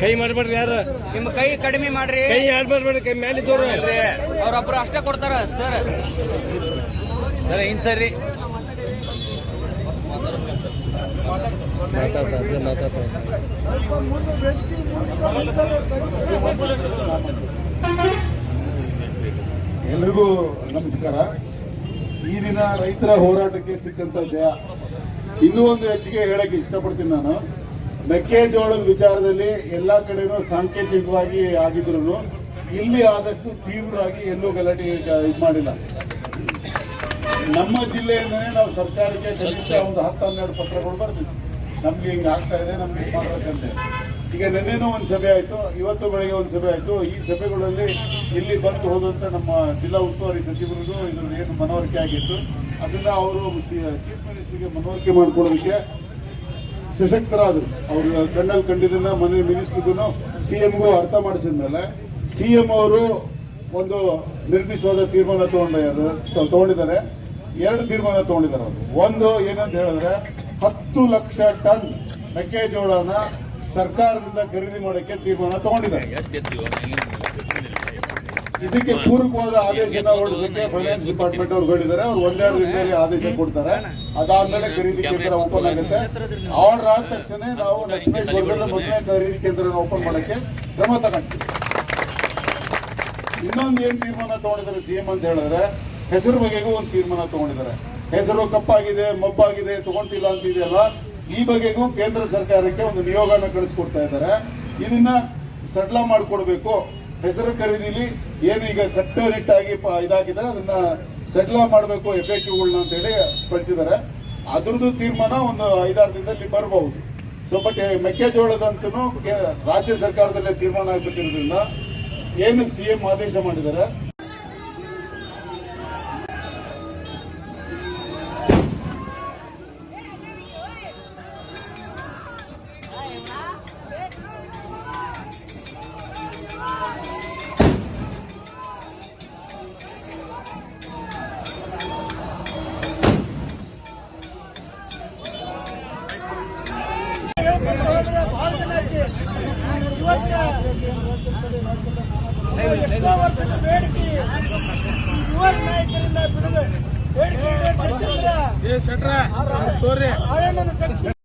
ಕೈ ಮಾಡ್ಬೇಡ್ರಿ ಯಾರು? ನಿಮ್ಮ ಕೈ ಕಡಿಮೆ ಮಾಡ್ರಿ. ಕೈ ಯಾರು ಮಾಡ್ಬೇಡ್ರಿ ಕೈ ಮೇಲೆ ತೋರ ಅವ್ರೊಬ್ರು ಅಷ್ಟೇ ಕೊಡ್ತಾರ ಸರ್. ಸರ್ ಇನ್ ಸರಿ ಎಲ್ರಿಗೂ ನಮಸ್ಕಾರ. ಈ ದಿನ ರೈತರ ಹೋರಾಟಕ್ಕೆ ಸಿಕ್ಕಂತ ಜಯ. ಇನ್ನೂ ಒಂದು ಹೆಚ್ಚಿಗೆ ಹೇಳಕ್ಕೆ ಇಷ್ಟಪಡ್ತೀನಿ ನಾನು. ಮೆಕ್ಕೆಜೋಳದ ವಿಚಾರದಲ್ಲಿ ಎಲ್ಲಾ ಕಡೆನೂ ಸಾಂಕೇತಿಕವಾಗಿ ಆಗಿದ್ರು ಇಲ್ಲಿ ಆದಷ್ಟು ತೀವ್ರವಾಗಿ ಎಲ್ಲೂ ಗಲಾಟೆ ಇದು ಮಾಡಿಲ್ಲ. ನಮ್ಮ ಜಿಲ್ಲೆಯಿಂದನೇ ನಾವು ಸರ್ಕಾರಕ್ಕೆ ಕನಿಷ್ಠ ಒಂದು ಹತ್ತು ಹನ್ನೆರಡು ಪತ್ರಗಳು ಬರ್ತೀವಿ. ನಮ್ಗೆ ಹಿಂಗೆ ಆಗ್ತಾ ಇದೆ, ನಮ್ಗೆ ಇದು ಮಾಡ್ಬೇಕಂತೆ. ಈಗ ನಿನ್ನೆನೂ ಒಂದು ಸಭೆ ಆಯಿತು, ಇವತ್ತು ಬೆಳಗ್ಗೆ ಒಂದು ಸಭೆ ಆಯಿತು. ಈ ಸಭೆಗಳಲ್ಲಿ ಇಲ್ಲಿ ಬಂದು ಹೋದಂಥ ನಮ್ಮ ಜಿಲ್ಲಾ ಉಸ್ತುವಾರಿ ಸಚಿವರಿಗೂ ಇದ್ರ ಏನು ಮನವರಿಕೆ ಆಗಿತ್ತು. ಅದನ್ನು ಅವರು ಚೀಫ್ ಮಿನಿಸ್ಟರ್ಗೆ ಮನವರಿಕೆ ಮಾಡ್ಕೊಳ್ಳೋದಕ್ಕೆ ಸಶಕ್ತರಾದರು. ಅವರು ಕಣ್ಣಲ್ಲಿ ಕಂಡಿದ್ದನ್ನ ಮನೆ ಮಿನಿಸ್ಟ್ರಿಗೂ ಸಿ ಎಂಗೂ ಅರ್ಥ ಮಾಡಿಸಿದ ಮೇಲೆ ಸಿ ಎಂ ಅವರು ಒಂದು ನಿರ್ದಿಷ್ಟವಾದ ತೀರ್ಮಾನ ತಗೊಂಡ ತಗೊಂಡಿದ್ದಾರೆ. ಎರಡು ತೀರ್ಮಾನ ತಗೊಂಡಿದ್ದಾರೆ ಅವರು. ಒಂದು ಏನಂತ ಹೇಳಿದ್ರೆ ಹತ್ತು ಲಕ್ಷ ಟನ್ ಮೆಕ್ಕೆಜೋಳನ ಸರ್ಕಾರದಿಂದ ಖರೀದಿ ಮಾಡೋಕ್ಕೆ ತೀರ್ಮಾನ ತಗೊಂಡಿದ್ದಾರೆ. ಇದಕ್ಕೆ ಪೂರಕವಾದ ಆದೇಶನ ಹೊರಡಿಸಕ್ಕೆ ಫೈನಾನ್ಸ್ ಡಿಪಾರ್ಟ್ಮೆಂಟ್ ಅವ್ರು ಹೇಳಿದ್ದಾರೆ ಅವ್ರು ಒಂದೆರಡು ದಿನದಲ್ಲಿ ಆದೇಶ ಕೊಡ್ತಾರೆ. ಅದಾದ್ಮೇಲೆ ಖರೀದಿ ಕೇಂದ್ರ ಓಪನ್ ಆಗುತ್ತೆ. ಆರ್ಡರ್ ಆದ ತಕ್ಷಣ ನಾವು ನೆಕ್ಸ್ಟ್ ಮೊದಲನೇ ಖರೀದಿ ಕೇಂದ್ರನ ಓಪನ್ ಮಾಡಕ್ಕೆ ಕ್ರಮ ತಗೊಂಡಿದ್ದೀವಿ. ಇನ್ನೊಂದು ಏನ್ ತೀರ್ಮಾನ ತಗೊಂಡಿದ್ದಾರೆ ಸಿಎಂ ಅಂತ ಹೇಳಿದ್ರೆ ಹೆಸರು ಬಗೆಗೂ ಒಂದು ತೀರ್ಮಾನ ತಗೊಂಡಿದ್ದಾರೆ. ಹೆಸರು ಕಪ್ಪಾಗಿದೆ ಮಬ್ಬಾಗಿದೆ ತಗೊಂತಿಲ್ಲ ಅಂತ ಇದೆಯಲ್ಲ ಈ ಬಗೆಗೂ ಕೇಂದ್ರ ಸರ್ಕಾರಕ್ಕೆ ಒಂದು ನಿಯೋಗನ ಕಳಿಸ್ಕೊಡ್ತಾ ಇದ್ದಾರೆ. ಇದನ್ನ ಸಡ್ಲ ಮಾಡಿಕೊಡ್ಬೇಕು. ಹೆಸರು ಖರೀದಿಲಿ ಏನು ಈಗ ಕಟ್ಟುನಿಟ್ಟಾಗಿ ಇದಾಗಿದ್ರೆ ಅದನ್ನ ಸಡ್ಲ ಮಾಡಬೇಕು ಎಫೆಕ್ಟಿವ್ಗಳನ್ನ ಅಂತ ಹೇಳಿ ಕಳಿಸಿದ್ದಾರೆ. ಅದ್ರದ್ದು ತೀರ್ಮಾನ ಒಂದು ಐದಾರು ದಿನದಲ್ಲಿ ಬರಬಹುದು. ಸೊ ಬಟ್ ಮೆಕ್ಕೆಜೋಳದಂತೂ ರಾಜ್ಯ ಸರ್ಕಾರದಲ್ಲೇ ತೀರ್ಮಾನ ಆಗ್ಬೇಕಿರೋದ್ರಿಂದ ಏನು ಸಿ ಎಂ ಆದೇಶ ಮಾಡಿದ್ದಾರೆ ಎಷ್ಟೋ ವರ್ಷದ ಬೇಡಿಕೆ ಯುವ ನಾಯಕರಿಂದ ಬಿಡುಗಡೆ ಬೇಡಿಕೆ ತೋರಿ